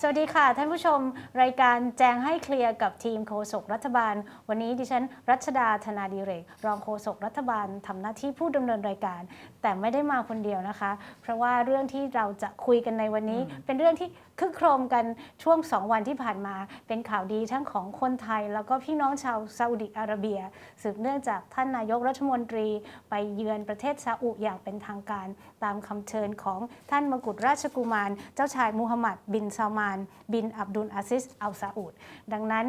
สวัสดีค่ะ ท่านผู้ชมรายการแจ้งให้เคลียร์กับทีมโฆษกรัฐบาล วันนี้ดิฉัน รัชดาธนาดีเรก รองโฆษกรัฐบาลทำหน้าที่ผู้ดำเนินรายการ แต่ไม่ได้มาคนเดียวนะคะ เพราะว่าเรื่องที่เราจะคุยกันในวันนี้ เป็นเรื่องที่คึกโครมกันช่วง 2 วันที่ผ่านมา เป็นข่าวดีทั้งของคนไทย แล้วก็พี่น้องชาวซาอุดิอาระเบีย สืบเนื่องจากท่านนายกรัฐมนตรี ไปเยือนประเทศซาอุอย่างเป็นทางการ ตามคำเชิญของท่านมกุฎราชกุมาร เจ้าชายมูฮัมหมัดบินซาลมานบินอับดุลอาซิสอัลซาอุดดังนั้น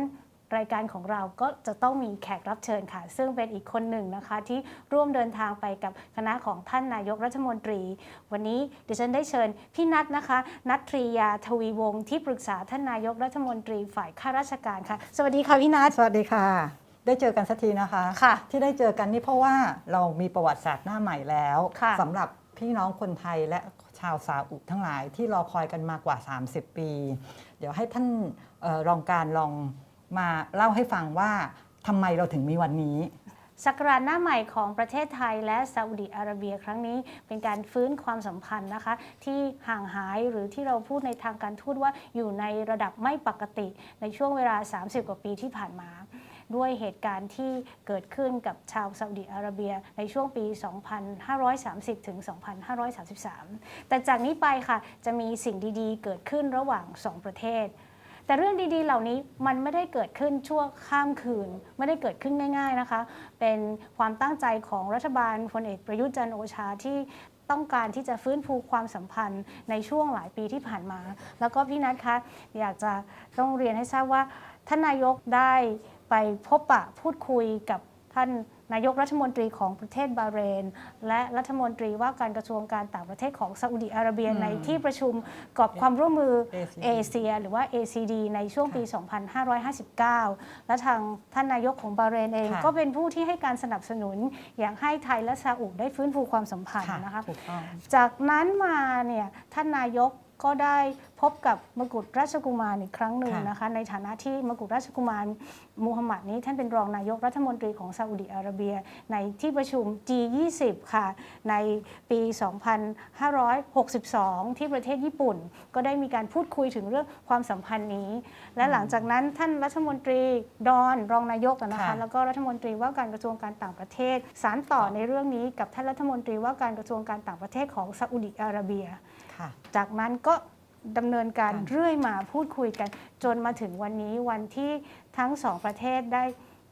รายการของเราก็จะต้องมีแขกรับเชิญค่ะ ซึ่งเป็นอีกคนหนึ่งนะคะ ที่ร่วมเดินทางไปกับคณะของท่านนายกรัฐมนตรี วันนี้ดิฉันได้เชิญพี่นัทนะคะ นัททรียาทวีวงศ์ที่ปรึกษาท่านนายกรัฐมนตรีฝ่ายข้าราชการค่ะ สวัสดีค่ะพี่นัทสวัสดีค่ะ ได้เจอกันสักทีนะคะค่ะ ที่ได้เจอกันนี่เพราะว่าเรามีประวัติศาสตร์หน้าใหม่แล้ว ค่ะสำหรับ พี่น้องคนไทยและชาวซาอุทั้งหลายที่รอคอยกันมากว่า 30 ปี เดี๋ยวให้ท่านออรองการลองมาเล่าให้ฟังว่าทำไมเราถึงมีวันนี้สักราชหน้าใหม่ของประเทศไทยและซาอุดิอาระเบียครั้งนี้ เป็นการฟื้นความสัมพันธ์นะคะ ที่ห่างหายหรือที่เราพูดในทางการทูตว่าอยู่ในระดับไม่ปกติในช่วงเวลา 30 กว่าปีที่ผ่านมา ด้วยเหตุการณ์ที่เกิดขึ้นกับชาวซาอุดิอาระเบียในช่วงปี 2530 ถึง 2533 แต่จากนี้ไปค่ะจะมีสิ่งดีๆ เกิดขึ้นระหว่าง 2 ประเทศแต่เรื่องดีๆ เหล่านี้มันไม่ได้เกิดขึ้นชั่วข้ามคืน ไม่ได้เกิดขึ้นง่าย ๆนะคะ เป็นความตั้งใจของรัฐบาลพลเอกประยุทธ์จันโอชาที่ต้องการที่จะฟื้นฟูความสัมพันธ์ในช่วงหลายปีที่ผ่านมา แล้วก็พี่นัทคะอยากจะต้องเรียนให้ทราบว่าท่านนายกได้ ไปพบปะพูดคุยกับท่านนายกรัฐมนตรีของประเทศบาห์เรน และรัฐมนตรีว่าการกระทรวงการต่างประเทศของซาอุดิอาระเบียอืมในที่ประชุมกรอบความร่วมมือ ACD เอเชีย หรือว่า ACD ในช่วงปี 2559 และทางท่านนายกของบาห์เรนเองค่ะก็เป็นผู้ที่ให้การสนับสนุน อย่างให้ไทยและซาอุได้ฟื้นฟูความสัมพันธ์ค่ะนะคะถูกต้องจากนั้นมาเนี่ยท่านนายกก็ได้ พบกับมกุฎราชกุมารอีกครั้งหนึ่งค่ะนะคะ ในฐานะที่มกุฎราชกุมารมูฮัมหมัดนี้ท่านเป็นรองนายกรัฐมนตรีของซาอุดิอาระเบีย ในที่ประชุม G20 ค่ะ ในปี 2562 ที่ประเทศญี่ปุ่น ก็ได้มีการพูดคุยถึงเรื่องความสัมพันธ์นี้ และหลังจากนั้นท่านรัฐมนตรีดอนรองนายกอะนะคะค่ะแล้วก็รัฐมนตรีว่าการกระทรวงการต่างประเทศ สารต่อในเรื่องนี้กับท่านรัฐมนตรีว่าการกระทรวงการต่างประเทศของซาอุดิอาระเบียค่ะจากนั้นก็ ดำเนินการค่ะเรื่อยมาพูดคุยกัน จนมาถึงวันนี้วันที่ทั้งสองประเทศได้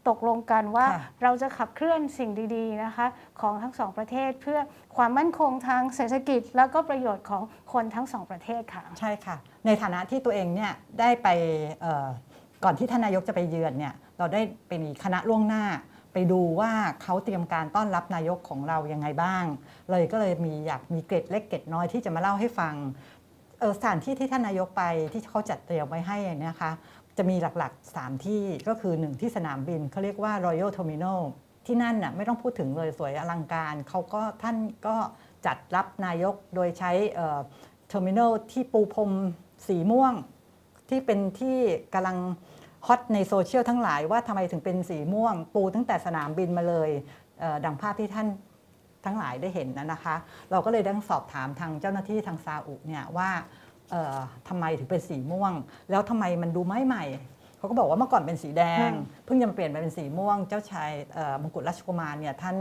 ตกลงกันว่าค่ะเราจะขับเคลื่อนสิ่งดีๆนะคะ ของทั้งสองประเทศเพื่อความมั่นคงทางเศรษฐกิจ แล้วก็ประโยชน์ของคนทั้งสองประเทศค่ะ ใช่ค่ะ ในฐานะที่ตัวเองเนี่ยได้ไปเอ่อก่อนที่ท่านนายกจะไปเยือนเนี่ยเราได้ไปมีคณะล่วงหน้าไปดูว่าเขาเตรียมการต้อนรับนายกของเรายังไงบ้าง เลยก็เลยมีอยากมีเกร็ดเล็กเกร็ดน้อยที่จะมาเล่าให้ฟังเออ สถานที่ที่ท่านนายกไปที่เขาจัดเตรียมไว้ให้นะคะ จะมีหลักๆ 3 ที่ก็คือ 1 ที่สนามบินเขาเรียกว่า Royal Terminal ที่นั่นน่ะไม่ต้องพูดถึงเลยสวยอลังการเขาก็ท่านก็จัดรับนายกโดยใช้เทอร์มินอลที่ปูพรมสีม่วง ที่เป็นที่กำลังฮอตในโซเชียลทั้งหลายว่าทำไมถึงเป็นสีม่วง ปูตั้งแต่สนามบินมาเลยดังภาพที่ท่าน ทั้งหลายได้เห็นนะนะคะ เราก็เลยได้สอบถามทางเจ้าหน้าที่ทางซาอุเนี่ยว่าเอ่อทำไมถึงเป็นสีม่วง แล้วทำไมมันดูไม่ใหม่เขาก็บอกว่าเมื่อก่อนเป็นสีแดงอืมเพิ่งจะมาเปลี่ยนไปเป็นสีม่วง เจ้าชายเอ่อมงกุฎราชกุมารเนี่ยท่าน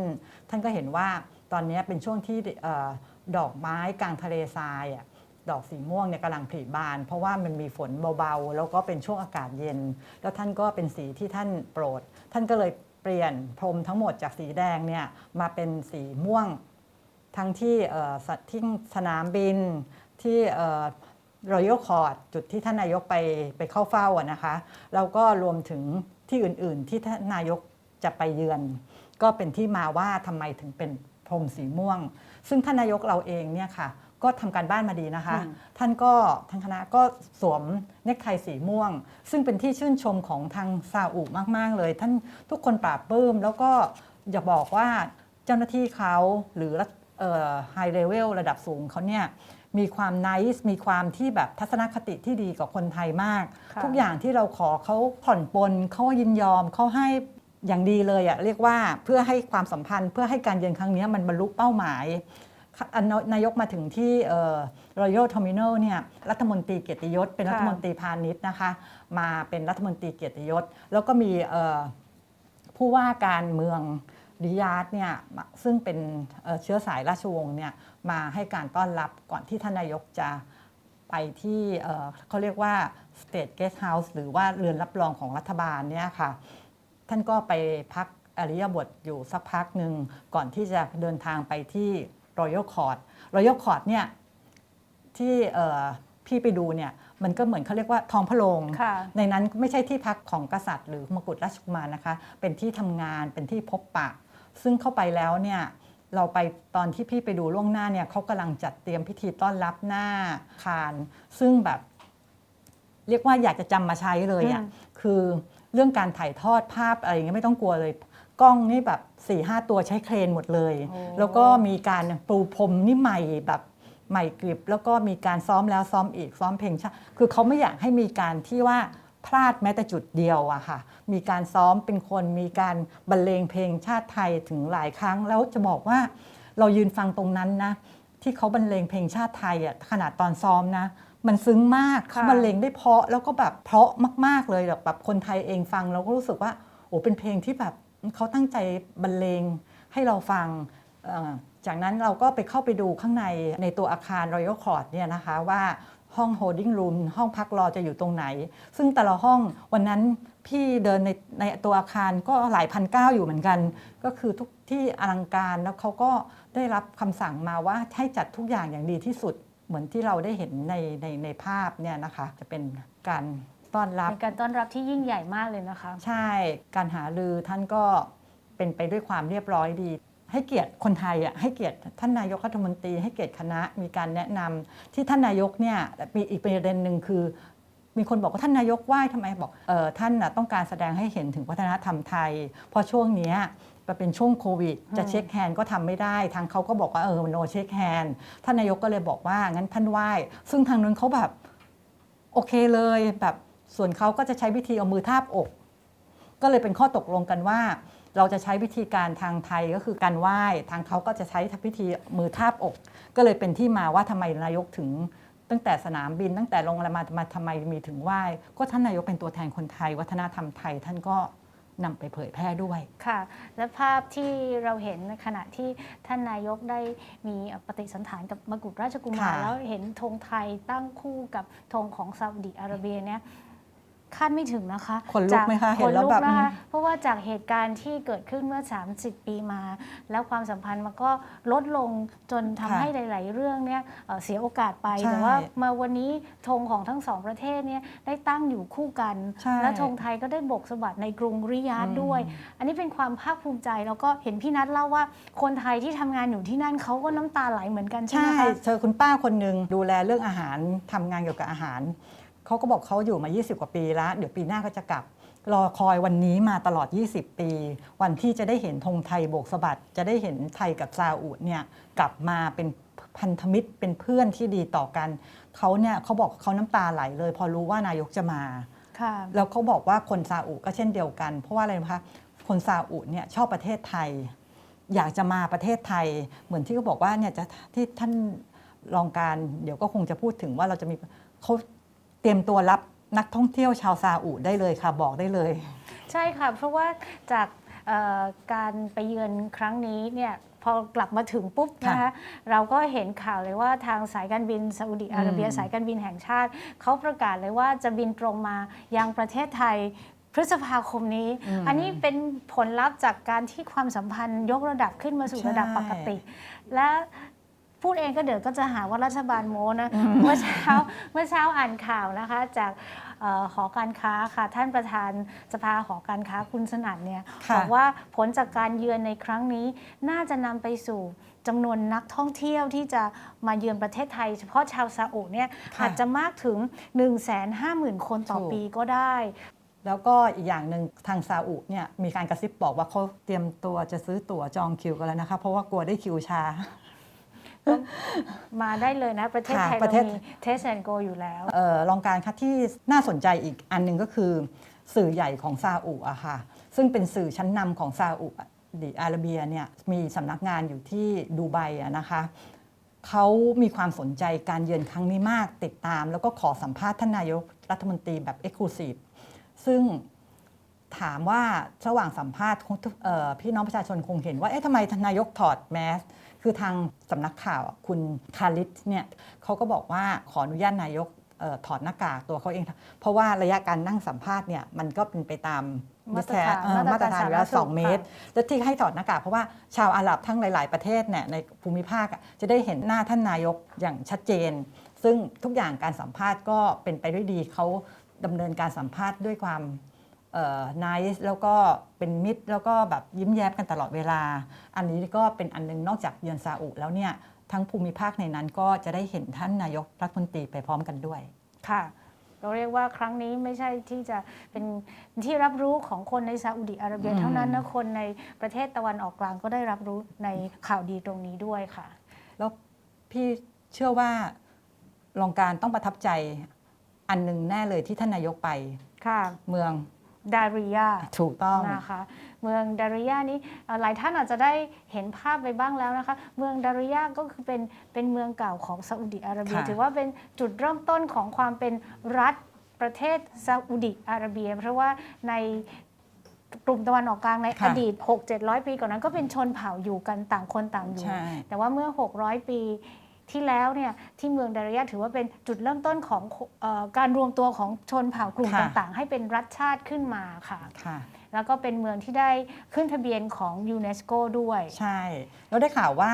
ท่านก็เห็นว่าตอนนี้เป็นช่วงที่เอ่อดอกไม้กลางทะเลทรายอะดอกสีม่วงเนี่ยกำลังผลิบาน เพราะว่ามันมีฝนเบาๆ แล้วก็เป็นช่วงอากาศเย็น แล้วท่านก็เป็นสีที่ท่านโปรด ท่านก็เลยเปลี่ยนพรมทั้งหมดจากสีแดงเนี่ยมาเป็นสีม่วง ทั้งที่เอ่อสที่สนามบินที่รอยัลคอร์ดจุดที่ท่านนายกไปไปเข้าเฝ้านะคะแล้วก็รวมถึงที่อื่นๆ ที่ท่านนายกจะไปเยือน ก็เป็นที่มาว่าทำไมถึงเป็นพรมสีม่วง ซึ่งท่านนายกเราเองเนี่ยค่ะ ก็ทำการบ้านมาดีนะคะอืมท่านก็ทางคณะก็สวมเนคไทสีม่วง ซึ่งเป็นที่ชื่นชมของทางซาอุมาก ๆ เลย ท่านทุกคนปราบปลื้ม แล้วก็อย่าบอกว่าเจ้าหน้าที่เขาหรือไฮเลเวลระดับสูงเขาเนี่ยมีความน c e มีความที่แบบทัศนคติที่ดีกับคนไทยมากค่ะทุกอย่างที่เราขอเขาผ่อนปลนเขายินยอมเขาให้อย่างดีเลยอะเรียกว่าเพื่อให้ความสัมพันธ์เพื่อให้การเยือนครั้งนี้มันบรรลุเป้าหมาย นายกมาถึงที่เอ่อ Royal Terminal เนี่ยรัฐมนตรีเกียรติยศ เป็นค่ะรัฐมนตรีพาณิชย์นะคะ มาเป็นรัฐมนตรีเกียรติยศ แล้วก็มีเอ่อผู้ว่าการเมืองริยาดเนี่ยมาซึ่งเป็นเอ่อเชื้อสายราชวงศ์เนี่ยมาให้การต้อนรับก่อนที่ท่านนายกจะไปที่เอ่อเขาเรียกว่า State Guest House หรือว่าเรือนรับรองของรัฐบาลเนี่ยค่ะ ท่านก็ไปพักอริยบทอยู่สักพักหนึ่งก่อนที่จะเดินทางไปที่ Royal Court Royal Court เนี่ยที่เอ่อพี่ไปดูเนี่ยมันก็เหมือนเขาเรียกว่าทองพระโรงค่ะในนั้นไม่ใช่ที่พักของกษัตริย์หรือมกุฎราชกุมารนะคะ เป็นที่ทำงานเป็นที่พบปะ ซึ่งเข้าไปแล้วเนี่ยเราไปตอนที่พี่ไปดูล่วงหน้าเนี่ยเขากำลังจัดเตรียมพิธีต้อนรับหน้าคารซึ่งแบบ เรียกว่าอยากจะจำมาใช้เลยอะ่ะอืมคือเรื่องการถ่ายทอดภาพอะไรอย่างเงี้ยไม่ต้องกลัวเลย กล้องนี่แบบ4ี่ห้าตัวใช้เครนหมดเลยโอ้แล้วก็มีการปูพรมนี่ใหม่แบบใหม่กริบ แล้วก็มีการซ้อมแล้วซ้อมอีกซ้อมเพลงชาติคือเขาไม่อยากให้มีการที่ว่าพลาดแม้แต่จุดเดียวอะค่ะ มีการซ้อมเป็นคนมีการบรรเลงเพลงชาติไทยถึงหลายครั้ง แล้วจะบอกว่าเรายืนฟังตรงนั้นนะ ที่เขาบรรเลงเพลงชาติไทยอะขนาดตอนซ้อมนะ มันซึ้งมากค่ะเขาบรรเลงได้เพราะแล้วก็แบบเพราะมาก ๆเลยแบบแบบคนไทยเองฟังเราก็รู้สึกว่าโอ้เป็นเพลงที่แบบ เขาตั้งใจบรรเลงให้เราฟัง จากนั้นเราก็ไปเข้าไปดูข้างในในตัวอาคาร Royal Court เนี่ยนะคะว่าห้อง holding room ห้องพักรอจะอยู่ตรงไหน ซึ่งแต่ละห้องวันนั้นพี่เดินในในตัวอาคารก็หลายพันเก้าอยู่เหมือนกัน ก็คือทุกที่อลังการแล้วเขาก็ได้รับคำสั่งมาว่าให้จัดทุกอย่างอย่างดีที่สุดเหมือนที่เราได้เห็นในในในภาพเนี่ยนะคะจะเป็นการ ต้อนรับ เป็นการต้อนรับที่ยิ่งใหญ่มากเลยนะคะ ใช่ การหารือท่านก็เป็นไปด้วยความเรียบร้อยดี ให้เกียรติคนไทยอะให้เกียรติท่านนายกรัฐมนตรี ให้เกียรติคณะมีการแนะนำที่ท่านนายกเนี่ยมีอีกประเด็นหนึ่งคือ มีคนบอกว่าท่านนายกไหว้ทำไมบอกเออท่านน่ะต้องการแสดงให้เห็นถึงวัฒนธรรมไทย เพราะช่วงเนี้ยมันเป็นช่วงโควิด จะเช็คแฮนด์ก็ทำไม่ได้ ทางเขาก็บอกว่าเออโนเช็คแฮนด์ท่านนายกก็เลยบอกว่างั้นท่านไหว้ ซึ่งทางนั้นเขาแบบ โอเคเลยแบบ ส่วนเขาก็จะใช้วิธีเอามือทาบอก ก็เลยเป็นข้อตกลงกันว่า เราจะใช้วิธีการทางไทยก็คือการไหว้ทางเขาก็จะใช้วิธีมือทาบอก ก็เลยเป็นที่มาว่าทำไมนายกถึงตั้งแต่สนามบินตั้งแต่ลงมามาทำไมมีถึงไหว้ ก็ท่านนายกเป็นตัวแทนคนไทย วัฒนธรรมไทยท่านก็นำไปเผยแพร่ด้วยค่ะ และภาพที่เราเห็นในขณะที่ท่านนายกได้มีปฏิสันถานกับมกุฎราชกุมารค่ะแล้วเห็นธงไทยตั้งคู่กับธงของซาอุดิอาระเบียเนี่ย คาดไม่ถึงนะคะขนลุกไหมคะจากเห็นแล้วขแบบนะคะ เพราะว่าจากเหตุการณ์ที่เกิดขึ้นเมื่อ 30 ปีมา แล้วความสัมพันธ์มันก็ลดลงจนทำค่ะให้หลาย ๆ เรื่องเนี่ยเอ่อเสียโอกาสไปใช่แต่ว่ามาวันนี้ธงของทั้งสองประเทศเนี่ยได้ตั้งอยู่คู่กันใช่และธงไทยก็ได้บกสะบัดในกรุงริยาดด้วย อันนี้เป็นความภาคภูมิใจแล้วก็เห็นพี่นัทเล่าว่าคนไทยที่ทำงานอยู่ที่นั่นเขาก็น้ำตาไหลเหมือนกันใช่ไหใช่มคะเจอคุณป้าคนหนึ่งดูแลเรื่องอาหารทำงานเกี่ยวกับอาหาร เขาก็บอกเขาอยู่มา 20 กว่าปีแล้ว เดี๋ยวปีหน้าก็จะกลับ รอคอยวันนี้มาตลอด 20 ปี วันที่จะได้เห็นธงไทยโบกสะบัด จะได้เห็นไทยกับซาอุเนี่ยกลับมาเป็นพันธมิตรเป็นเพื่อนที่ดีต่อกันเขาเนี่ยเขาบอกเขาน้ำตาไหลเลย พอรู้ว่านายกจะมาค่ะแล้วเขาบอกว่าคนซาอุก็เช่นเดียวกัน เพราะว่าอะไรนะคะคนซาอุเนี่ยชอบประเทศไทย อยากจะมาประเทศไทย เหมือนที่เขาบอกว่าเนี่ยจะที่ท่านรองการเดี๋ยวก็คงจะพูดถึงว่าเราจะมีเขาเต รียมตัวรับนักท่องเที่ยวชาวซาอุได้เลยค่ะบอกได้เลย ใช่ค่ะ เพราะว่าจากเอ่อการไปเยือนครั้งนี้เนี่ยพอกลับมาถึงปุ๊บนะคะเราก็เห็นข่าวเลยว่าทางสายการบินซาอุดิอาระเบียอืมสายการบินแห่งชาติเขาประกาศเลยว่าจะบินตรงมายังประเทศไทยพฤษภาคมนี้ อันนี้เป็นผลลัพธ์จากการที่ความสัมพันธ์ยกระดับขึ้นมาสู่ใช่ระดับปกติ และ พูดเองก็เดี๋ยวก็จะหาว่ารัฐบาลโมนะ เมื่อเช้าเมื่อเช้าอ่านข่าวนะคะ จากเอ่อหอการค้าค่ะท่านประธานสภาหอการค้าคุณสนั่นเนี่ยค่ะ บอกว่าผลจากการเยือนในครั้งนี้น่าจะนำไปสู่จำนวนนักท่องเที่ยวที่จะมาเยือนประเทศไทย เฉพาะชาวซาอุเนี่ยค่ะอาจจะมากถึง 150,000 คนต่อถูก ปีก็ได้ แล้วก็อีกอย่างหนึ่งทางซาอุเนี่ยมีการกระซิบบอกว่าเขาเตรียมตัวจะซื้อตั๋วจองคิวกันแล้วนะคะ เพราะว่ากลัวได้คิวช้า มาได้เลยนะ ประเทศค่ะไทยประเราเทศมีเทสแอนโกอยู่แล้วเออรองการคะที่น่าสนใจอีกอันหนึ่งก็คือ สื่อใหญ่ของซาอุอะค่ะ ซึ่งเป็นสื่อชั้นนำของซาอุดิอาระเบียเนี่ยมีสำนักงานอยู่ที่ดูไบอะนะคะเขามีความสนใจการเยือนครั้งนี้มากติดตาม แล้วก็ขอสัมภาษณ์ท่านนายกรัฐมนตรีแบบเอ็กซ์คลูซีฟซึ่ง ถามว่าระหว่างสัมภาษณ์คงเอ่อพี่น้องประชาชนคงเห็นว่าเอ๊ะทำไมทานนายกถอดแมสคือทางสำนักข่าวอะคุณคาริสเนี่ยเขาก็บอกว่าขออนุญาตนายกเอ่อถอดหน้ากากตัวเขาเอง เพราะว่าระยะการนั่งสัมภาษณ์เนี่ยมันก็เป็นไปตามมาตรฐานเอ่อมาตรฐานอยู่แล้วมาตรฐานสาธารณสุขสองเมตร และที่ให้ถอดหน้ากากเพราะว่าชาวอาหรับทั้งหลาย ๆ ประเทศเนี่ยในภูมิภาคอะจะได้เห็นหน้าท่านนายกอย่างชัดเจน ซึ่งทุกอย่างการสัมภาษณ์ก็เป็นไปด้วยดีเขาดำเนินการสัมภาษณ์ด้วยความ เอ่อ nice แล้วก็เป็นมิตร แล้วก็แบบยิ้มแย้มกันตลอดเวลา อันนี้ก็เป็นอันหนึงนอกจากเยือนซาอุแล้วเนี่ยทั้งภูมิภาคในนั้นก็จะได้เห็นท่านนายกรัฐมนตรีไปพร้อมกันด้วยค่ะเราเรียกว่าครั้งนี้ไม่ใช่ที่จะเป็นที่รับรู้ของคนในซาอุดิอาระเบียอืมเท่านั้นนะคนในประเทศตะวันออกกลางก็ได้รับรู้ในข่าวดีตรงนี้ด้วยค่ะ แล้วพี่เชื่อว่ารองการต้องประทับใจอันหนึ่งแน่เลยที่ท่านนายกไปค่ะเมือง ดาริยาถูกต้องนะคะเมืองดาริยานี้เอ่อหลายท่านอาจจะได้เห็นภาพไปบ้างแล้วนะคะ เมืองดาริยาก็คือเป็นเป็นเมืองเก่าของซาอุดิอาระเบียค่ะถือว่าเป็นจุดเริ่มต้นของความเป็นรัฐประเทศซาอุดิอาระเบีย เพราะว่าในกลุ่มตะวันออกกลางในอดีต 6-700 ปีก่อนนั้นก็เป็นชนเผ่าอยู่กันต่างคนต่างอยู่ใช่แต่ว่าเมื่อ 600 ปี ที่แล้วเนี่ยที่เมืองดาริยาถือว่าเป็นจุดเริ่มต้นของเออการรวมตัวของชนเผ่ากลุ่มค่ะ ต่างๆ ให้เป็นรัฐชาติขึ้นมาค่ะ ค่ะ แล้วก็เป็นเมืองที่ได้ขึ้นทะเบียนของยูเนสโกด้วย ใช่ แล้วได้ข่าวว่า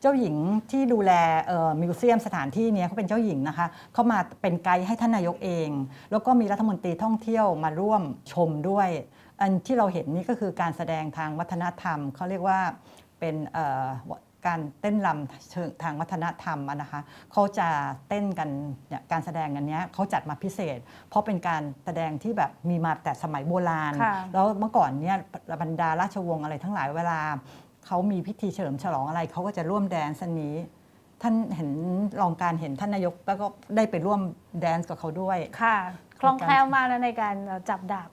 เจ้าหญิงที่ดูแลเอ่อมิวเซียมสถานที่เนี้ยเขาเป็นเจ้าหญิงนะคะ เขามาเป็นไกด์ให้ท่านนายกเอง แล้วก็มีรัฐมนตรีท่องเที่ยวมาร่วมชมด้วย อันที่เราเห็นนี่ก็คือการแสดงทางวัฒนธรรม เขาเรียกว่าเป็นเอ่อ การเต้นรำเชิงทางวัฒนธรรมอะนะคะเขาจะเต้นกันเนี่ยการแสดงอันเนี้ยเขาจัดมาพิเศษ เพราะเป็นการแสดงที่แบบมีมาแต่สมัยโบราณค่ะแล้วเมื่อก่อนเนี่ยบรรดาราชวงศ์อะไรทั้งหลายเวลาเขามีพิธีเฉลิมฉลองอะไรเขาก็จะร่วมแดนซ์อันนี้ท่านเห็นรองการเห็นท่านนายกแล้วก็ได้ไปร่วมแดนซ์กับเขาด้วยค่ะคล่องแคล่วมากนะในการเอ่อจับดาบ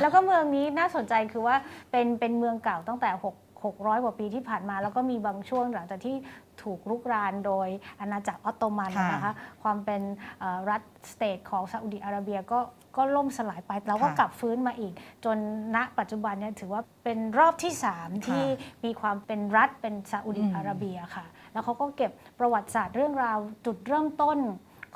แล้วก็เมืองนี้น่าสนใจคือว่าเป็นเป็นเมืองเก่าตั้งแต่ 6 600 กว่าปีที่ผ่านมา แล้วก็มีบางช่วงหลังจากที่ถูกรุกรานโดยอาณาจักรออตโตมันค่ะนะคะความเป็นเอ่อรัฐสเตทของซาอุดิอาระเบียก็ก็ล่มสลายไปแล้วก็ค่ะกลับฟื้นมาอีก จนณปัจจุบันเนี่ยถือว่าเป็นรอบที่ 3 ที่มีความเป็นรัฐเป็นซาอุดิอืมอาระเบียค่ะ แล้วเขาก็เก็บประวัติศาสตร์เรื่องราวจุดเริ่มต้น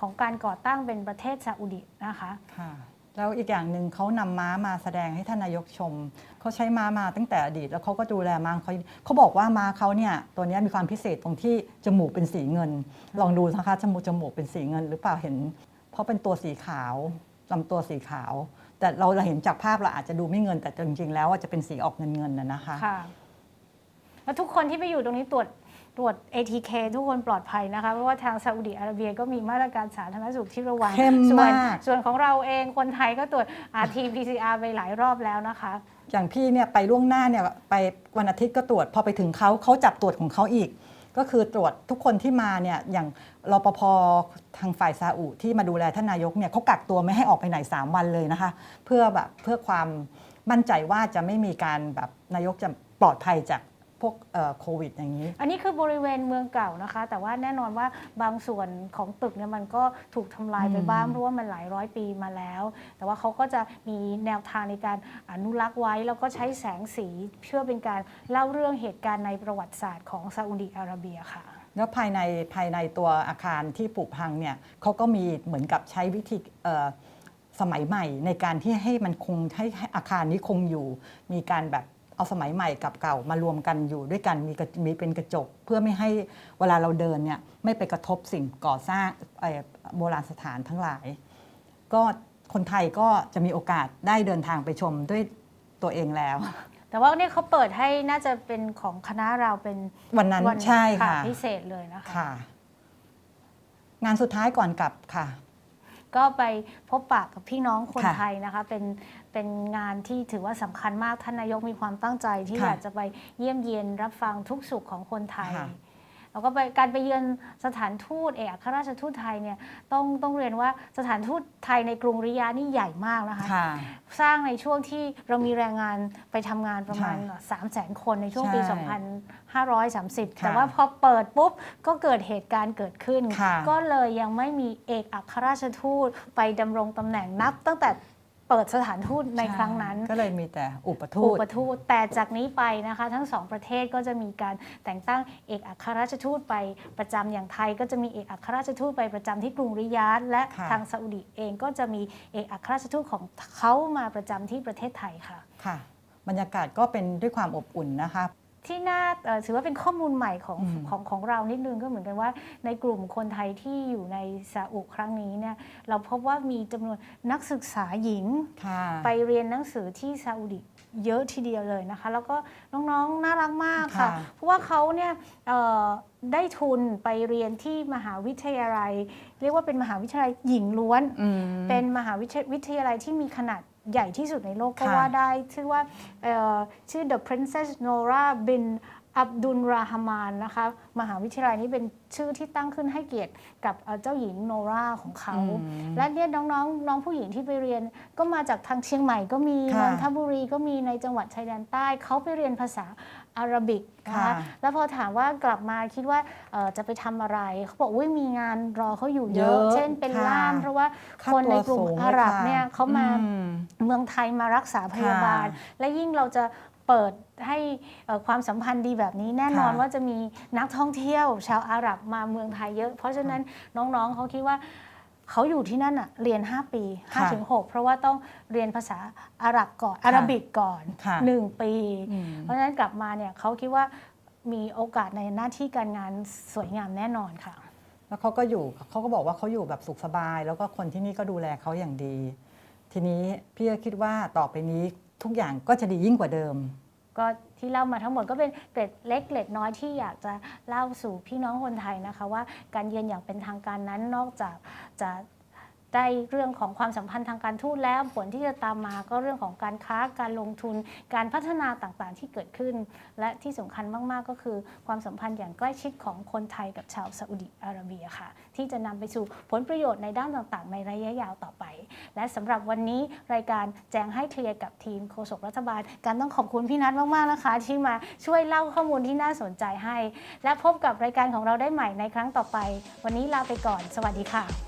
ของการก่อตั้งเป็นประเทศซาอุดินะคะ ค่ะ แล้วอีกอย่างหนึ่งเขานำม้ามาแสดงให้ท่านนายกชม เขาใช้ม้ามาตั้งแต่อดีต แล้วเขาก็ดูแลม้าเขาเขาบอกว่าม้าเขาเนี่ยตัวนี้มีความพิเศษตรงที่จมูกเป็นสีเงิน ลองดูนะคะจมูกจมูกเป็นสีเงิน หรือเปล่าเห็น เพราะเป็นตัวสีขาวลำตัวสีขาว แต่เราเห็นจากภาพเราอาจจะดูไม่เงิน แต่จริงๆ แล้วจะเป็นสีออกเงินเงินๆนะคะค่ะแล้วทุกคนที่ไปอยู่ตรงนี้ตรวจ ตรวจ ATK ทุกคนปลอดภัยนะคะ เพราะว่าทางซาอุดิอาระเบียก็มีมาตรการสาธารณสุขที่ระวังเข้มส่วนมาก ส่วนของเราเองคนไทยก็ตรวจ RT PCR ไปหลายรอบแล้วนะคะ อย่างพี่เนี่ยไปล่วงหน้าเนี่ยไปวันอาทิตย์ก็ตรวจพอไปถึงเขาเขาจับตรวจของเขาอีก ก็คือตรวจทุกคนที่มาเนี่ยอย่างรปภทางฝ่ายซาอุที่มาดูแลท่านนายกเนี่ยเขากักตัวไม่ให้ออกไปไหน 3 วันเลยนะคะ เพื่อแบบเพื่อความมั่นใจว่าจะไม่มีการแบบนายกจะปลอดภัยจาก พวกเอ่อโควิดอย่างนี้ อันนี้คือบริเวณเมืองเก่านะคะ แต่ว่าแน่นอนว่าบางส่วนของตึกเนี่ยมันก็ถูกทำลายไปบ้างอืมเพราะว่ามันหลายร้อยปีมาแล้ว แต่ว่าเขาก็จะมีแนวทางในการอนุรักษ์ไว้ แล้วก็ใช้แสงสีเพื่อเป็นการเล่าเรื่องเหตุการณ์ในประวัติศาสตร์ของซาอุดิอาระเบียค่ะแล้วภายในภายในตัวอาคารที่ผุพังเนี่ยเขาก็มีเหมือนกับใช้วิธีเอ่อสมัยใหม่ในการที่ให้มันคงให้ให้อาคารนี้คงอยู่ มีการแบบ เอาสมัยใหม่กับเก่ามารวมกันอยู่ด้วยกันมีกระมีเป็นกระจก เพื่อไม่ให้เวลาเราเดินเนี่ยไม่ไปกระทบสิ่งก่อสร้างเอ่อโบราณสถานทั้งหลาย ก็คนไทยก็จะมีโอกาสได้เดินทางไปชมด้วยตัวเองแล้ว แต่ว่าเนี่ยเขาเปิดให้น่าจะเป็นของคณะเราเป็นวันนั้นวัใช่ค่ะพิเศษเลยนะคะค่ะงานสุดท้ายก่อนกลับค่ะ ก็ไปพบปะกับพี่น้องคนค่ะไทยนะคะเป็นเป็นงานที่ถือว่าสำคัญมากท่านนายกมีความตั้งใจที่ค่ะอยากจะไปเยี่ยมเยียนรับฟังทุกสุขของคนไทย ค่ะ แต่แล้วก็ไปการไปเยือนสถานทูตเอกอัครราชทูตไทยเนี่ยต้องต้องเรียนว่าสถานทูตไทยในกรุงริยานี่ใหญ่มากนะคะค่ะสร้างในช่วงที่เรามีแรงงานไปทำงานประมาณค่ะ3 0 0 0 0 0คนในช่วงปีใช่2530ค่ะแต่ว่าพอเปิดปุ๊บก็เกิดเหตุการณ์เกิดขึ้นค่ะก็เลยยังไม่มีเอกอัครราชทูตไปดำรงตำแหน่งนับตั้งแต่ เปิดสถานทูตในครั้งนั้น ก็เลยมีแต่อุปทูอุตปทูตแต่จากนี้ไปนะคะ ทั้งสองประเทศก็จะมีการแต่งตั้งเอกอัครราชทูตไปประจำอย่างไทย ก็จะมีเอกอัครราชทูตไปประจำที่กรุงริยาดและค่ะทางซาอุดิเองก็จะมีเอกอัครราชทูตของเขามาประจำที่ประเทศไทยค่ะค่ะ บรรยากาศก็เป็นด้วยความอบอุ่นนะคะ ที่น่าเอ่อถือว่าเป็นข้อมูลใหม่ของอืมของของเรานิดนึงก็เหมือนกันว่า ในกลุ่มคนไทยที่อยู่ในซาอุครั้งนี้เนี่ยเราพบว่ามีจำนวนนักศึกษาหญิงค่ะไปเรียนหนังสือที่ซาอุดิเยอะทีเดียวเลยนะคะ แล้วก็น้องๆ น่ารักมากค่ะค่ะเพราะว่าเขาเนี่ยเอ่อได้ทุนไปเรียนที่มหาวิทยาลัย เรียกว่าเป็นมหาวิทยาลัยหญิงล้วนอืมเป็นมหาวิทยวิทยาลัยที่มีขนาด ใหญ่ที่สุดในโลกก็ค่ะว่าได้ชื่อว่าเอ่อชื่อ The Princess Nora bin อับดุลราฮามานนะคะมหาวิทยาลัยนี้เป็นชื่อที่ตั้งขึ้นให้เกียรติกับเอ่อเจ้าหญิงโนราของเขาอืมและเนี่ยน้องๆน้องผู้หญิงที่ไปเรียนก็มาจากทางเชียงใหม่ก็มีค่ะนนทบุรีก็มีในจังหวัดชายแดนใต้เขาไปเรียนภาษาอาหรับิกนะคะค่ะแล้วพอถามว่ากลับมาคิดว่าเอ่อจะไปทำอะไร เขาบอกว่ามีงานรอเขาอยู่เยอะเยอะเช่นเป็นค่ะล่าม เพราะว่าค่าคนในกลุ่มตัวสูงอาหรับลเนี่ยเขามาอืมเมืองไทยมารักษาพยาบาลค่ะและยิ่งเราจะ เปิดให้เอ่อความสัมพันธ์ดีแบบนี้แน่นอนค่ะว่าจะมีนักท่องเที่ยว ชาวอาหรับมาเมืองไทยเยอะ เพราะฉะนั้นน้องๆเขาคิดว่าเขาอยู่ที่นั่นอะเรียน 5 ปีค่ะ5-6 เพราะว่าต้องเรียนภาษาอาหรับก่อนอาหรับิกก่อนค่ะ1ปีอืมเพราะฉะนั้นกลับมาเนี่ยเขาคิดว่ามีโอกาสในหน้าที่การงานสวยงามแน่นอนค่ะ แล้วเขาก็อยู่เขาก็บอกว่าเขาอยู่แบบสุขสบาย แล้วก็คนที่นี่ก็ดูแลเขาอย่างดี ทีนี้พี่ก็คิดว่าต่อไปนี้ ทุกอย่างก็จะดียิ่งกว่าเดิม ก็ที่เล่ามาทั้งหมดก็เป็นเกร็ดเล็กเกร็ดน้อยที่อยากจะเล่าสู่พี่น้องคนไทยนะคะ ว่าการเยือนอย่างเป็นทางการนั้นนอกจากจะ ได้เรื่องของความสัมพันธ์ทางการทูตแล้วผลที่จะตามมาก็เรื่องของการค้าการลงทุน การพัฒนาต่างๆ ที่เกิดขึ้น และที่สำคัญมากๆ ก็คือ ความสัมพันธ์อย่างใกล้ชิดของคนไทยกับชาวซาอุดิอาระเบียค่ะ ที่จะนำไปสู่ผลประโยชน์ในด้านต่างๆ ในระยะยาวต่อไป และสำหรับวันนี้รายการแจ้งให้เคลียร์กับทีมโฆษกรัฐบาล การต้องขอบคุณพี่นัทมากๆนะคะ ที่มาช่วยเล่าข้อมูลที่น่าสนใจให้ และพบกับรายการของเราได้ใหม่ในครั้งต่อไป วันนี้ลาไปก่อน สวัสดีค่ะ